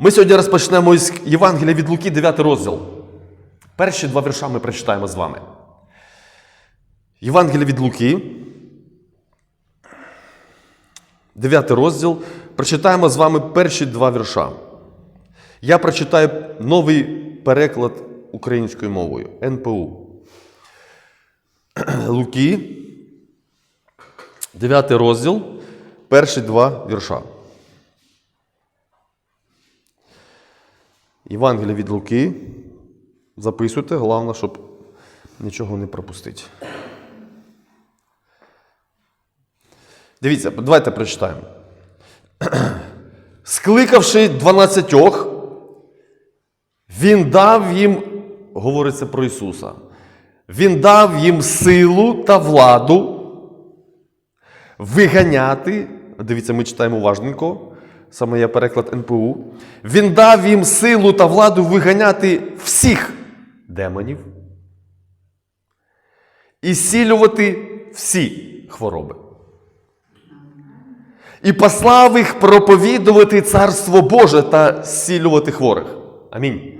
Ми сьогодні розпочнемо із Євангелія від Луки, 9 розділ. Перші два вірша ми прочитаємо з вами. Євангелія від Луки, 9 розділ. Прочитаємо з вами перші два вірша. Я прочитаю новий переклад українською мовою НПУ. Луки, 9 розділ, перші два вірша. Євангелія від Луки. Записуйте, головне, щоб нічого не пропустити. Дивіться, давайте прочитаємо. Скликавши дванадцятьох, він дав їм, говориться про Ісуса, Він дав їм силу та владу виганяти. Дивіться, ми читаємо уважненько. Саме я переклад НПУ. Він дав їм силу та владу виганяти всіх демонів і зцілювати всі хвороби. І послав їх проповідувати Царство Боже та зцілювати хворих. Амінь.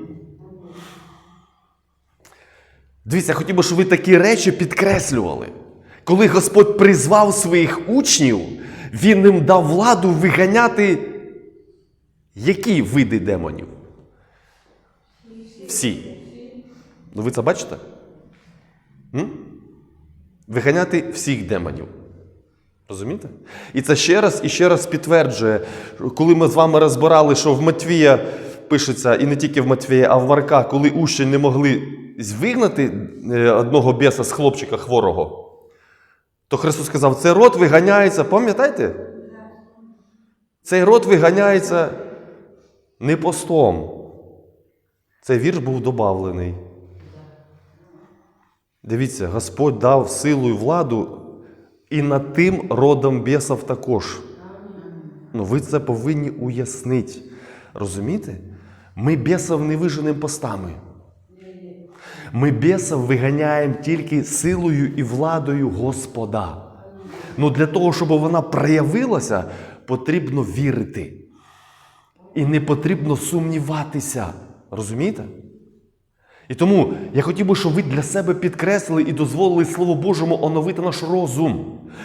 Дивіться, я хотів би, щоб ви такі речі підкреслювали. Коли Господь призвав своїх учнів, Він їм дав владу виганяти які види демонів? Всі. Ну ви це бачите? М? Виганяти всіх демонів. Розумієте? І це ще раз і ще раз підтверджує, коли ми з вами розбирали, що в Матвія пишеться, і не тільки в Матвія, а в Марка, коли учні не могли вигнати е, одного біса з хлопчика хворого, то Христос сказав, цей род виганяється, пам'ятаєте? Цей род виганяється не постом. Цей вірш був добавлений. Дивіться, Господь дав силу і владу і над тим родом бісов також. Ну, ви це повинні уяснити. Розумієте? Ми бісов не виженемо постами. Ми бісов виганяємо тільки силою і владою Господа. Ну, для того, щоб вона проявилася, потрібно вірити. І не потрібно сумніватися. Розумієте? І тому я хотів би, щоб ви для себе підкреслили і дозволили Слову Божому оновити наш розум.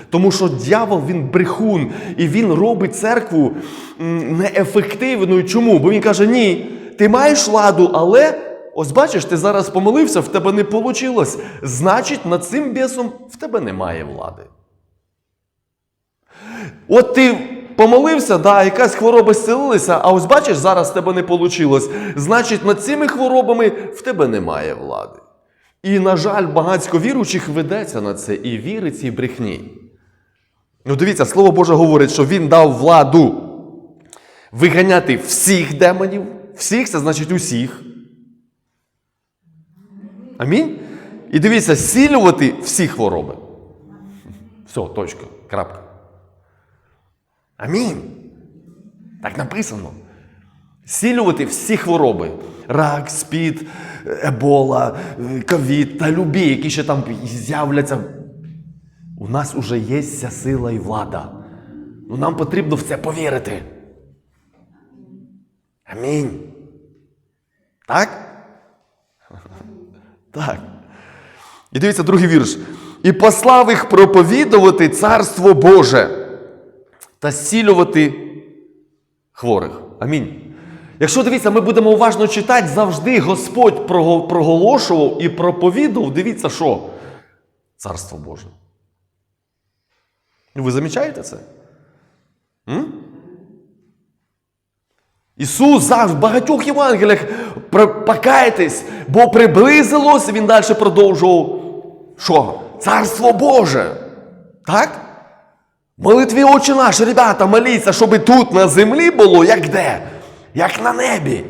Тому що дьявол, він брехун, і він робить церкву неефективною. Чому? Бо він каже: ні, ти маєш ладу, але ось бачиш, ти зараз помолився, в тебе не вийшло. Значить, над цим бісом в тебе немає влади. От ти помолився, да, якась хвороба зцілилася, а ось бачиш, зараз в тебе не вийшло. Значить, над цими хворобами в тебе немає влади. І, на жаль, багатько віруючих ведеться на це і вірить цій брехні. Ну, дивіться, Слово Боже говорить, що Він дав владу виганяти всіх демонів. Всіх, це значить усіх. Амінь. І дивіться, зцілювати всі хвороби. Все, точка. Крапка. Амінь. Так написано. Зцілювати всі хвороби. Рак, спід, ебола, ковід та любі, які ще там з'являться. У нас уже є ця сила і влада. Ну нам потрібно в це повірити. Амінь. Так? Так. І дивіться другий вірш. І послав їх проповідувати Царство Боже та зцілювати хворих. Амінь. Якщо дивіться, ми будемо уважно читати, завжди Господь проголошував і проповідував, дивіться, що? Царство Боже. Ви замічаєте це? М? Ісус завжди в багатьох Євангеліях покайтесь, бо приблизилось, він далі продовжував. Що? Царство Боже. Так? Молитві Отче наш, ребята, моліться, щоб тут на землі було, як де? Як на небі.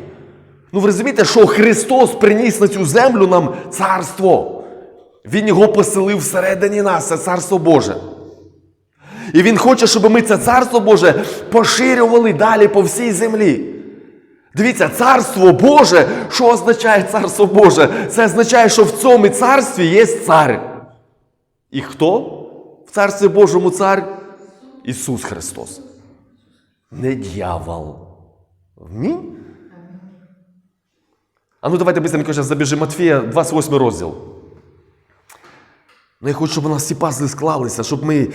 Ну ви розумієте, що Христос приніс на цю землю нам царство. Він його поселив всередині нас, це царство Боже. І Він хоче, щоб ми це царство Боже поширювали далі по всій землі. Дивіться, царство Боже, що означає царство Боже? Це означає, що в цьому царстві є цар. І хто в царстві Божому цар? Ісус Христос. Не дьявол. А ну давайте быстренько зараз забіжимо Матфія, 28 розділ. Ну, я хочу, щоб у нас всі пазли склалися, щоб ми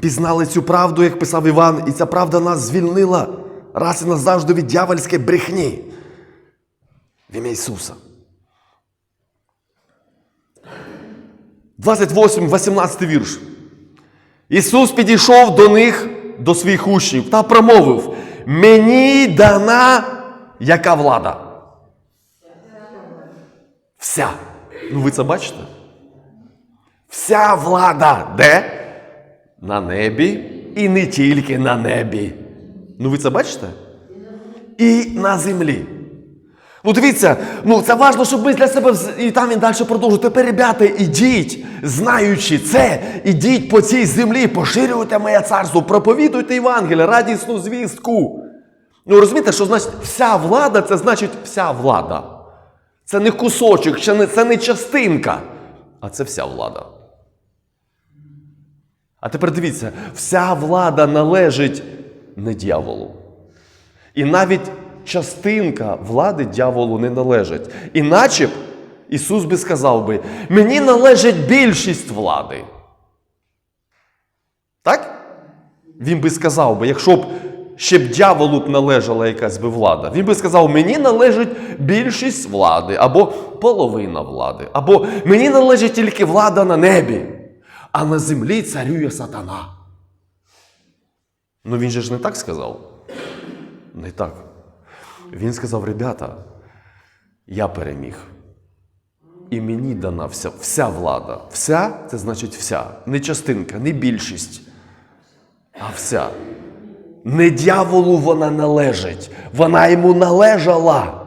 пізнали цю правду, як писав Іван, і ця правда нас звільнила раз і назавжди від дьявольської брехні. В ім'я Ісуса. 28, 18 вірш. Ісус підійшов до них, до своїх учнів, та промовив: Мені дана яка влада? Вся. Ну ви це бачите? Вся влада де? На небі і не тільки на небі. Ну ви це бачите? І на землі. Ну дивіться, ну це важливо, щоб ми для себе і там він далі продовжує. Тепер, ребята, ідіть, знаючи це, ідіть по цій землі, поширюйте моє царство, проповідуйте Євангелія, радісну звістку. Ну розумієте, що значить вся влада це значить вся влада. Це не кусочок, це не частинка, а це вся влада. А тепер дивіться, вся влада належить не дьяволу. І навіть частинка влади дьяволу не належить. Іначе б Ісус би сказав би, мені належить більшість влади. Так? Він би сказав би, якщо б ще б дьяволу б належала якась би влада, він би сказав, мені належить більшість влади, або половина влади, або мені належить тільки влада на небі, а на землі царює сатана. Ну він же ж не так сказав. Не так. Він сказав: ребята, я переміг. І мені дана вся, вся влада. Вся це значить вся. Не частинка, не більшість, а вся. Не дьяволу вона належить. Вона йому належала.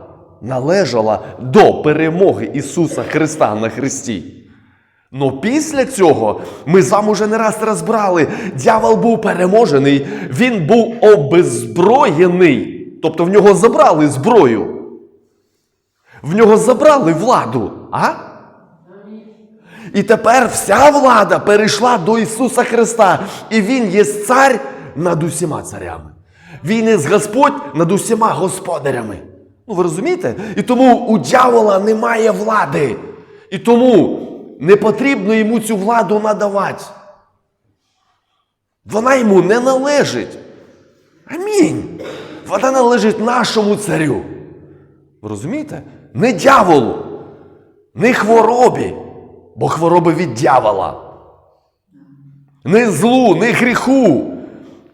Належала до перемоги Ісуса Христа на Христі. Ну після цього ми з вами вже не раз розбрали. Дьявол був переможений, він був обеззброєний. Тобто в нього забрали зброю. В нього забрали владу. А? І тепер вся влада перейшла до Ісуса Христа. І Він є цар над усіма царями. Він є Господь над усіма господарями. Ну ви розумієте? І тому у дьявола немає влади. І тому не потрібно йому цю владу надавати. Вона йому не належить. Амінь. Вона належить нашому царю. Розумієте? Не дьяволу, не хворобі, бо хвороби від дьявола. Не злу, не гріху.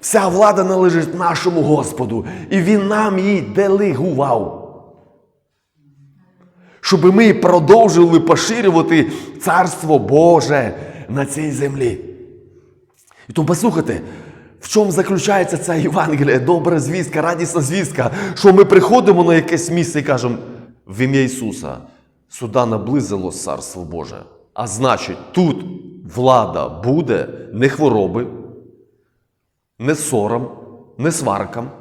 Вся влада належить нашому Господу, і Він нам її делегував. Щоб ми продовжили поширювати Царство Боже на цій землі. І тому послухайте, в чому заключається ця Євангелія, добра звістка, радісна звістка, що ми приходимо на якесь місце і кажемо в ім'я Ісуса, сюди наблизилось Царство Боже. А значить, тут влада буде не хвороби, не сором, не сваркам,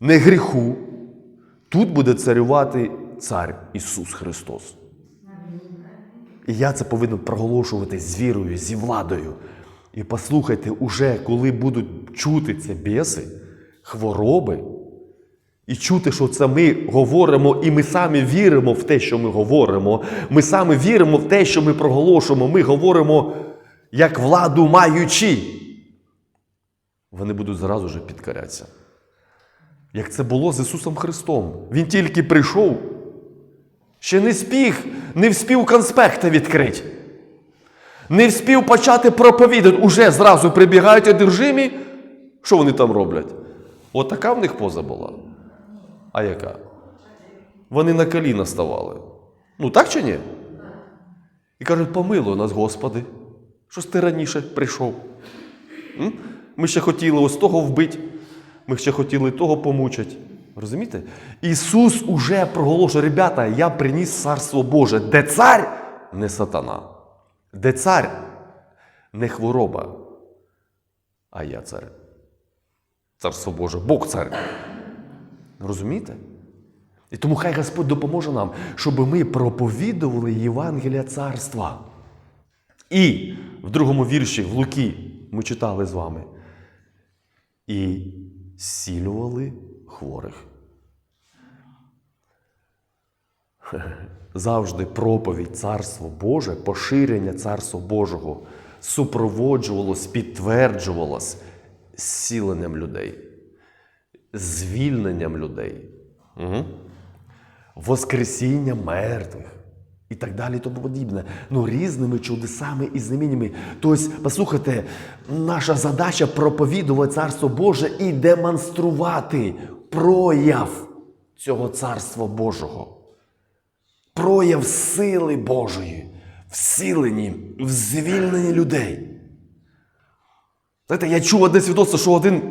не гріху. Тут буде царювати цар Ісус Христос. І я це повинен проголошувати з вірою, зі владою. І послухайте, уже коли будуть чути ці біси, хвороби, і чути, що це ми говоримо, і ми самі віримо в те, що ми говоримо. Ми самі віримо в те, що ми проголошуємо. Ми говоримо як владу маючи. Вони будуть зразу же підкорятися. Як це було з Ісусом Христом. Він тільки прийшов, ще не спіг, не вспів конспекта відкрити. Не вспів почати проповідати, уже зразу прибігають одержимі. Що вони там роблять? От в них поза була. А яка? Вони на коліна ставали. Ну так чи ні? І кажуть, помилуй нас, Господи, що ж ти раніше прийшов? Ми ще хотіли ось того вбити, ми ще хотіли того помучити. Розумієте? Ісус уже проголошує, ребята, я приніс царство Боже, де цар не сатана, де цар не хвороба, а я цар. Царство Боже, Бог цар. Розумієте? І тому хай Господь допоможе нам, щоб ми проповідували Євангелія царства. І в другому вірші в Луки ми читали з вами. І зцілювали хворих. завжди проповідь Царства Боже, поширення Царства Божого супроводжувалось, підтверджувалось зціленням людей, звільненням людей, угу. воскресінням мертвих і так далі, тому подібне. Ну, різними чудесами і знаміннями. Тобто, послухайте, наша задача проповідувати Царство Боже і демонструвати прояв цього Царства Божого прояв сили Божої в силенні, в звільненні людей. Знаєте, я чув одне свідоцтво, що один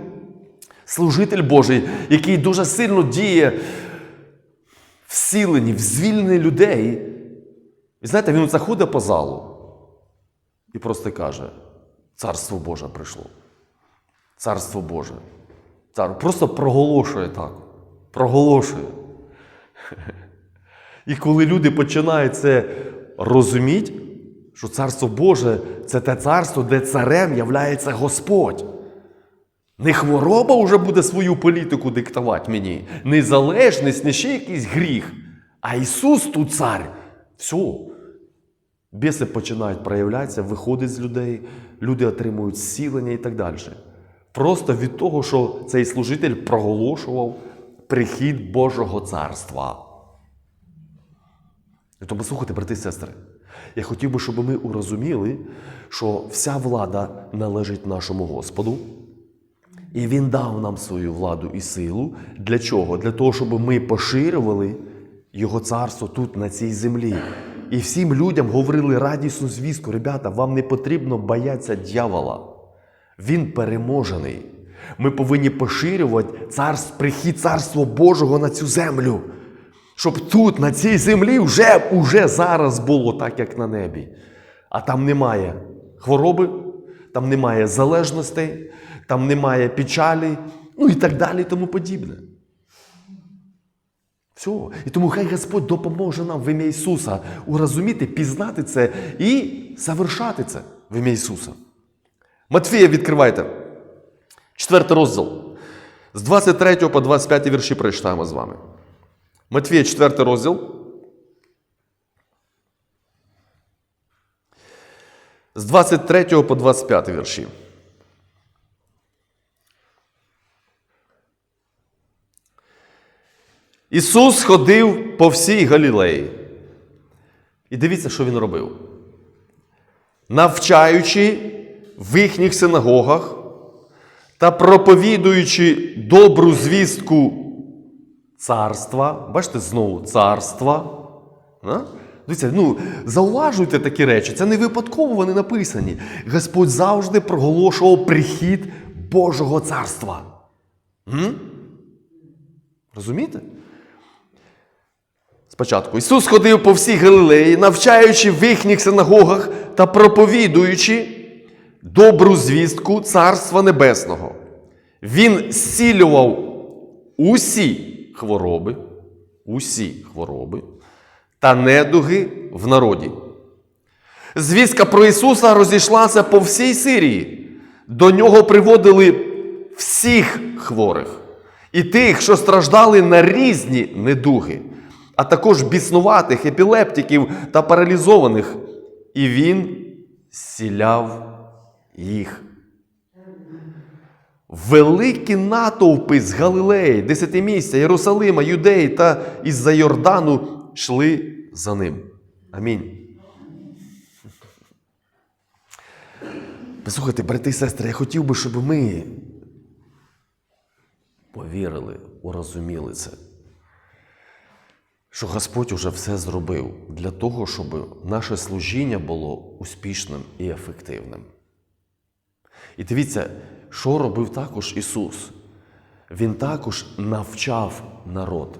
служитель Божий, який дуже сильно діє в силенні, в звільненні людей. І знаєте, він заходить по залу і просто каже: Царство Боже прийшло. Царство Боже. Цар... Просто проголошує так. Проголошує. І коли люди починають це розуміти, що Царство Боже це те царство, де царем являється Господь. Не хвороба вже буде свою політику диктувати мені, незалежність, не ще якийсь гріх. А Ісус тут цар. Все. Біси починають проявлятися, виходить з людей, люди отримують зцілення і так далі. Просто від того, що цей служитель проголошував прихід Божого царства. І Тому слухайте, брати і сестри, я хотів би, щоб ми урозуміли, що вся влада належить нашому Господу, і Він дав нам свою владу і силу. Для чого? Для того, щоб ми поширювали Його царство тут, на цій землі. І всім людям говорили радісну звістку, ребята, вам не потрібно боятися дьявола. Він переможений. Ми повинні поширювати царств, прихід Царства Божого на цю землю. Щоб тут, на цій землі, вже, вже зараз було так, як на небі. А там немає хвороби, там немає залежностей, там немає печалі, ну і так далі, і тому подібне. Все. І тому хай Господь допоможе нам в ім'я Ісуса урозуміти, пізнати це і завершати це в ім'я Ісуса. Матфія відкривайте. Четвертий розділ. З 23 по 25 вірші прочитаємо з вами. Матвія 4 розділ. З 23 по 25 вірші. Ісус ходив по всій Галілеї. І дивіться, що Він робив. Навчаючи в їхніх синагогах та проповідуючи добру звістку царства, бачите, знову царства. Дивіться, ну, зауважуйте такі речі, це не випадково вони написані. Господь завжди проголошував прихід Божого царства. М? Розумієте? Спочатку Ісус ходив по всій Галилеї, навчаючи в їхніх синагогах та проповідуючи добру звістку Царства Небесного. Він зцілював усі хвороби, усі хвороби та недуги в народі. Звістка про Ісуса розійшлася по всій Сирії. До нього приводили всіх хворих і тих, що страждали на різні недуги, а також біснуватих, епілептиків та паралізованих. І він зціляв їх. Великі натовпи з Галилеї, Десятимісця, Єрусалима, Юдеї та із-за Йордану йшли за ним. Амінь. Послухайте, брати і сестри, я хотів би, щоб ми повірили, урозуміли це. Що Господь уже все зробив для того, щоб наше служіння було успішним і ефективним. І дивіться, що робив також Ісус? Він також навчав народ.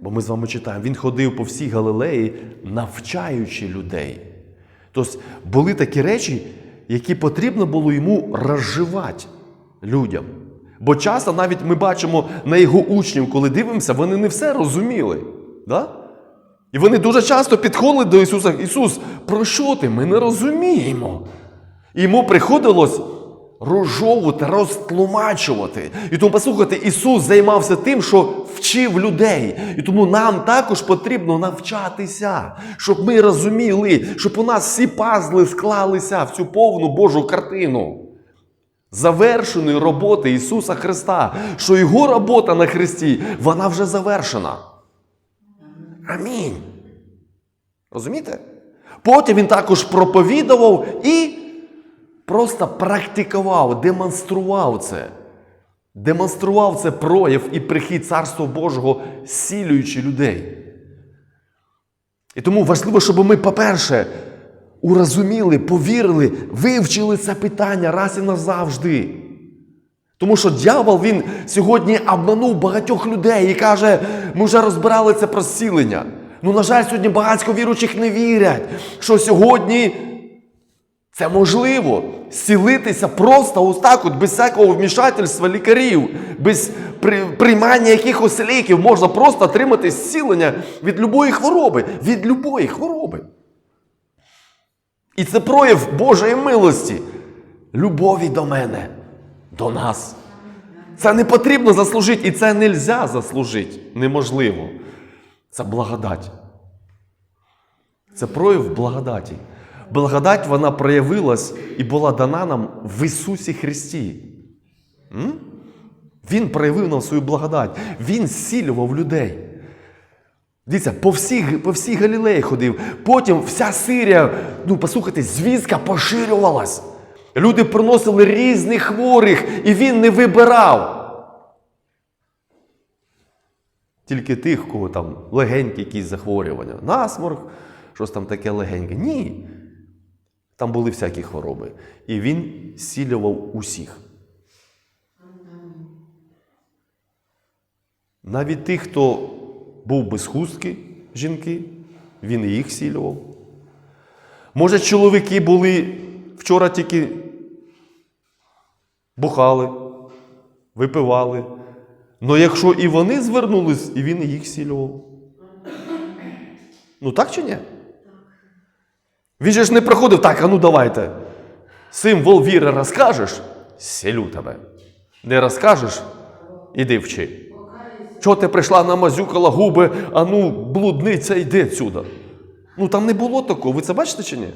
Бо ми з вами читаємо, Він ходив по всій Галилеї, навчаючи людей. Тобто були такі речі, які потрібно було йому розживати людям. Бо часто навіть ми бачимо на його учнів, коли дивимося, вони не все розуміли. Да? І вони дуже часто підходили до Ісуса. Ісус, про що ти? Ми не розуміємо. Йому приходилось розжовувати, розтлумачувати. І тому, послухайте, Ісус займався тим, що вчив людей. І тому нам також потрібно навчатися, щоб ми розуміли, щоб у нас всі пазли склалися в цю повну Божу картину. Завершеної роботи Ісуса Христа, що Його робота на Христі, вона вже завершена. Амінь. Розумієте? Потім він також проповідував і просто практикував, демонстрував це. Демонстрував це прояв і прихід Царства Божого, зцілюючи людей. І тому важливо, щоб ми, по-перше, урозуміли, повірили, вивчили це питання раз і назавжди. Тому що дьявол він сьогодні обманув багатьох людей і каже, ми вже розбирали це про зцілення. Ну, на жаль, сьогодні багатько віруючих не вірять, що сьогодні це можливо зцілитися просто ось так, от, без всякого вмішательства лікарів, без при- приймання якихось ліків можна просто отримати зцілення від любої хвороби, від любої хвороби. І це прояв Божої милості, любові до мене, до нас. Це не потрібно заслужити, і це не можна заслужити. Неможливо. Це благодать. Це прояв благодаті. Благодать вона проявилась і була дана нам в Ісусі Христі. М? Він проявив нам свою благодать. Він зцілював людей. Дивіться, по всій, по всій Галілеї ходив. Потім вся Сирія, ну послухайте, звістка поширювалась. Люди приносили різних хворих, і він не вибирав. Тільки тих, кого там легенькі якісь захворювання. Насморк, щось там таке легеньке. Ні. Там були всякі хвороби. І він зцілював усіх. Навіть тих, хто був без хустки, жінки, він і їх зцілював. Може, чоловіки були вчора тільки бухали, випивали. Но якщо і вони звернулись, і він і їх зцілював. Ну так чи ні? Він же ж не приходив так, а ну давайте. Символ віри розкажеш, зцілю тебе. Не розкажеш, іди вчи. Чого ти прийшла намазюкала губи, а ну, блудниця, йди відсюди. Ну там не було такого, ви це бачите чи ні?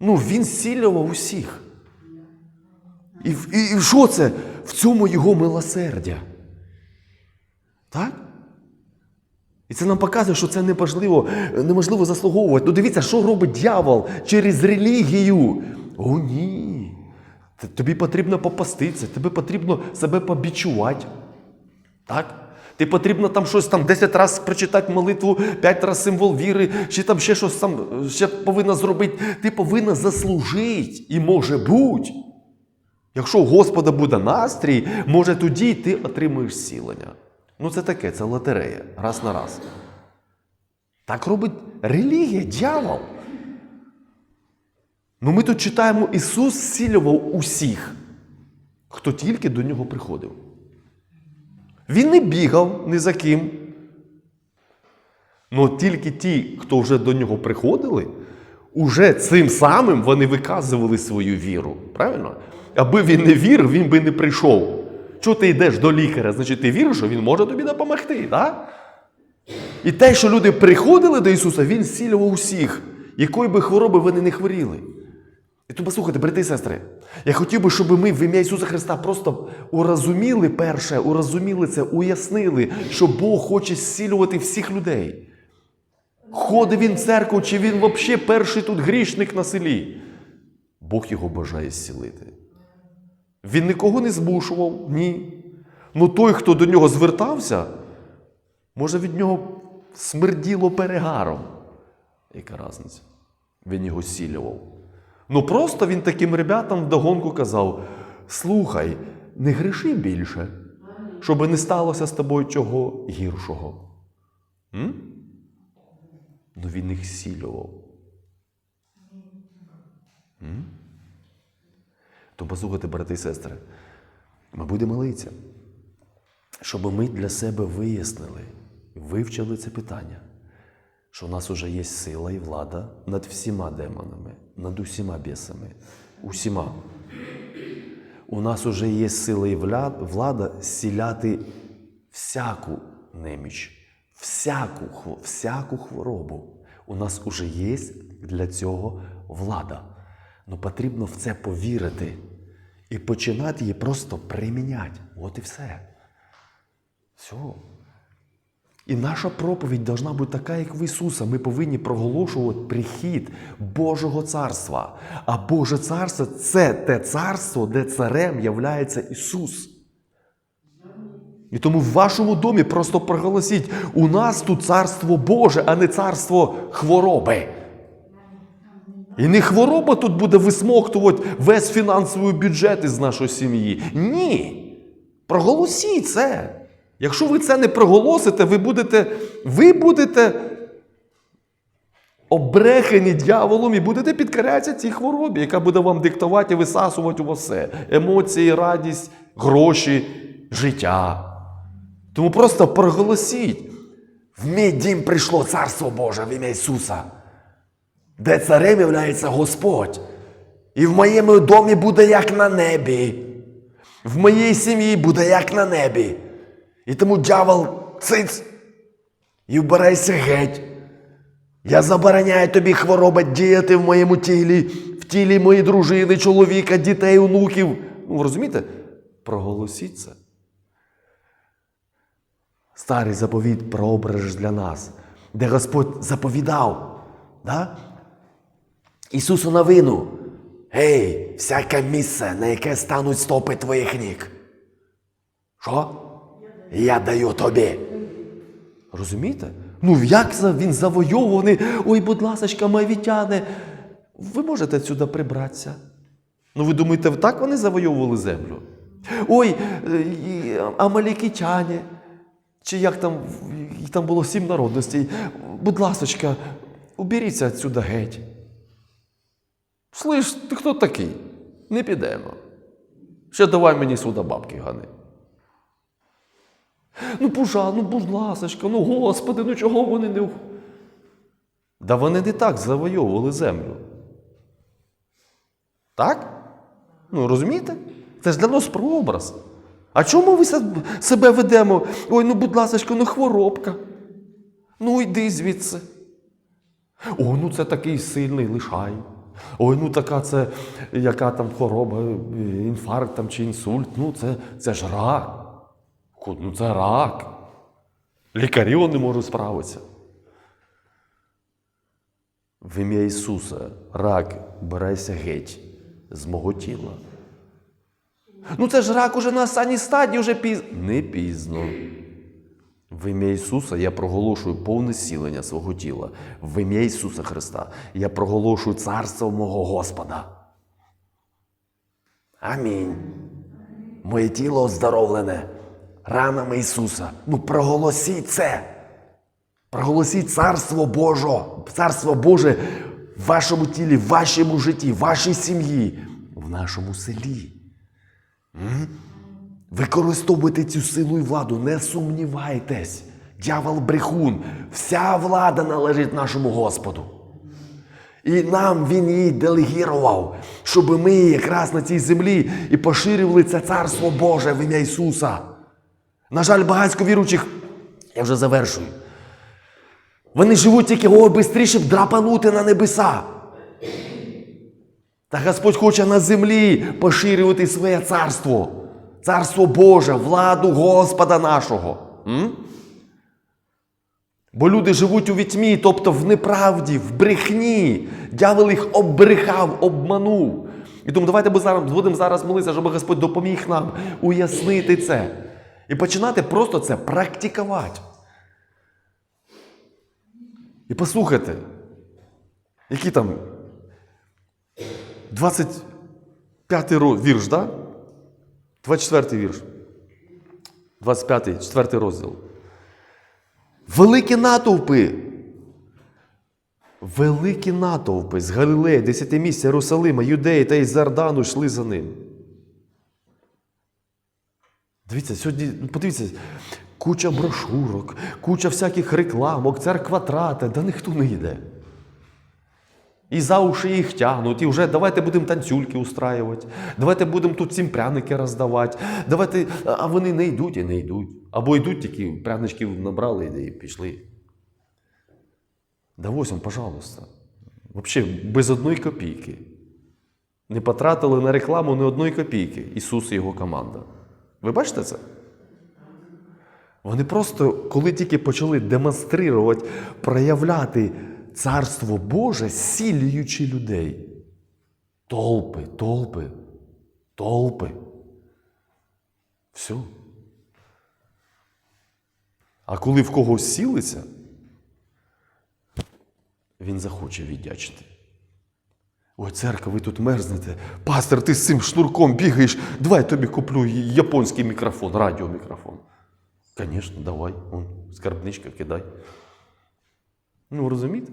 Ну, він зцілював усіх. І, і, і що це? В цьому його милосердя. Так? І це нам показує, що це неможливо, неможливо заслуговувати. Ну дивіться, що робить дьявол через релігію. О, ні. Тобі потрібно попаститися, тобі потрібно себе побічувати. Так? Ти потрібно там щось там 10 разів прочитати молитву, 5 разів символ віри, чи там ще щось там ще повинна зробити. Ти повинна заслужити. І може бути. Якщо у Господа буде настрій, може тоді ти отримуєш зцілення. Ну це таке, це лотерея, раз на раз. Так робить релігія, дьявол. Ну ми тут читаємо, Ісус зцілював усіх, хто тільки до нього приходив. Він не бігав ні за ким. Ну тільки ті, хто вже до нього приходили, уже цим самим вони виказували свою віру. Правильно? Аби він не вірив, він би не прийшов. Чого ти йдеш до лікаря? Значить, ти віриш, що він може тобі допомогти. Так? І те, що люди приходили до Ісуса, Він зцілював усіх, якої би хвороби вони не хворіли. І тому послухайте, брати і сестри, я хотів би, щоб ми в ім'я Ісуса Христа просто урозуміли перше, урозуміли це, уяснили, що Бог хоче зцілювати всіх людей. Ходить він в церкву, чи він взагалі перший тут грішник на селі. Бог його бажає зцілити. Він нікого не змушував, ні. Ну той, хто до нього звертався, може від нього смерділо перегаром. Яка різниця? Він його зцілював. Ну просто він таким ребятам вдогонку казав: слухай, не гріши більше, щоб не сталося з тобою чого гіршого. М? Ну він їх зцілював. М? То послухайте, брати і сестри, ми будемо молитися, щоб ми для себе вияснили, вивчили це питання, що у нас вже є сила і влада над всіма демонами, над усіма бісами, усіма. У нас уже є сила і влада зціляти всяку неміч, всяку, всяку хворобу. У нас уже є для цього влада. Ну потрібно в це повірити і починати її просто приміняти. От і все. Все. І наша проповідь должна бути така, як в Ісуса. Ми повинні проголошувати прихід Божого царства. А Боже царство це те царство, де царем являється Ісус. І тому в вашому домі просто проголосіть: у нас тут царство Боже, а не царство хвороби. І не хвороба тут буде висмоктувати весь фінансовий бюджет із нашої сім'ї. Ні. Проголосіть це. Якщо ви це не проголосите, ви будете, ви будете обрехані дьяволом і будете підкорятися цій хворобі, яка буде вам диктувати і висасувати у вас все. Емоції, радість, гроші, життя. Тому просто проголосіть. В мій дім прийшло Царство Боже в ім'я Ісуса, де царем являється Господь. І в моєму домі буде як на небі. В моїй сім'ї буде як на небі. І тому дьявол циц і вбирайся геть. Я забороняю тобі хвороба діяти в моєму тілі, в тілі моєї дружини, чоловіка, дітей, онуків. Ну, ви розумієте? Проголосіть це. Старий заповіт проображ для нас, де Господь заповідав. Да? Ісусу новину. Гей, всяке місце, на яке стануть стопи твоїх ніг. Що? Я даю тобі. Розумієте? Ну, як він завойовуваний, ой, будь ласочка, майвітяне, ви можете сюди прибратися. Ну, ви думаєте, так вони завойовували землю? Ой, е, амалікітяне, чи як там, там було сім народностей. Будь ласочка, уберіться отсюда геть. Слиш, ти хто такий? Не підемо. Ще давай мені сюди бабки гани. Ну, пожа, ну, будь ласочка, ну господи, ну чого вони не. Да вони не так завойовували землю. Так? Ну, розумієте? Це ж для нас прообраз. А чому ми себе ведемо? Ой, ну, будь ласочка, ну хворобка. Ну, йди звідси. Ой, ну це такий сильний лишай. Ой, ну така це яка там хвороба, е, інфаркт там чи інсульт. Ну, це, це ж рак. Ну це рак. Лікарі не можуть справитися. В ім'я Ісуса, рак, бирайся геть з мого тіла. Ну це ж рак уже на останній стадії, вже пізно. Не пізно. В ім'я Ісуса я проголошую повне зцілення свого тіла. В ім'я Ісуса Христа я проголошую царство мого Господа. Амінь. Моє тіло оздоровлене ранами Ісуса. Ну проголосіть це. Проголосіть царство Боже, царство Боже в вашому тілі, в вашому житті, в вашій сім'ї, в нашому селі. Використовуйте цю силу і владу, не сумнівайтесь. Дявол брехун, вся влада належить нашому Господу. І нам він її делегірував, щоб ми якраз на цій землі і поширювали це царство Боже в ім'я Ісуса. На жаль, багатько віруючих, я вже завершую. Вони живуть тільки ой, швидше драпанути на небеса. Та Господь хоче на землі поширювати своє царство. Царство Боже, владу Господа нашого. М? Бо люди живуть у вітьмі, тобто в неправді, в брехні. Дявол їх оббрехав, обманув. І тому давайте будемо зараз молитися, щоб Господь допоміг нам уяснити це. І починати просто це практикувати. І послухайте, які там 25 ро- вірш, да? 24 вірш. 25, 4 розділ. Великі натовпи. Великі натовпи з Галилеї, десятимісця, Єрусалима, Юдеї та із Зардану йшли за ним. Дивіться, сьогодні, ну, подивіться, куча брошурок, куча всяких рекламок, церква трата, да ніхто не йде. І за уші їх тягнуть, і вже давайте будемо танцюльки устраювати, давайте будемо тут всім пряники роздавати, давайте, а вони не йдуть і не йдуть. Або йдуть тільки пряничків набрали і пішли. Да ось пожалуйста. Взагалі, без одної копійки. Не потратили на рекламу ні одної копійки. Ісус і його команда. Ви бачите це? Вони просто, коли тільки почали демонструвати, проявляти Царство Боже, сілюючи людей. Толпи, толпи, толпи. Все. А коли в когось сілиться, він захоче віддячити. Ой, церква, ви тут мерзнете. Пастор, ти з цим шнурком бігаєш. Давай я тобі куплю японський мікрофон, радіомікрофон. Звісно, давай. Вон, скарбничка кидай. Ну, розумієте?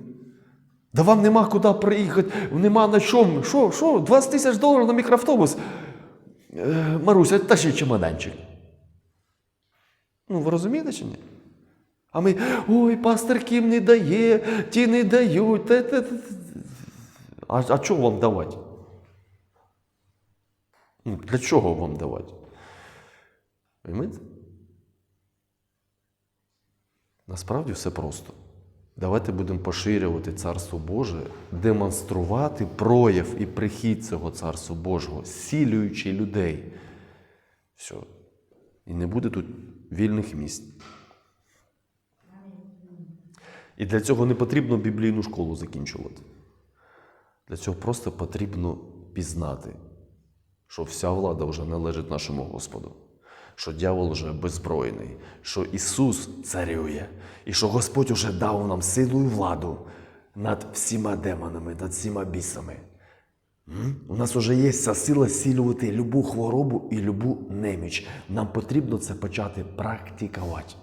Да вам нема куди приїхати, нема на чому. Що, що? 20 тисяч доларів на мікроавтобус. Е, Маруся, тащи чемоданчик. Ну, ви розумієте чи ні? А ми, ой, пастор Кім не дає, ті не дають. Те, те, те. А, а чого вам давати? Ну, для чого вам давати? Розумієте? Насправді все просто. Давайте будемо поширювати Царство Боже, демонструвати прояв і прихід цього Царства Божого, сілюючи людей. Все. І не буде тут вільних місць. І для цього не потрібно біблійну школу закінчувати. Для цього просто потрібно пізнати, що вся влада вже належить нашому Господу, що дьявол вже беззбройний, що Ісус царює, і що Господь уже дав нам силу і владу над всіма демонами, над всіма бісами. У нас вже є ця сила зцілювати любу хворобу і любу неміч. Нам потрібно це почати практикувати.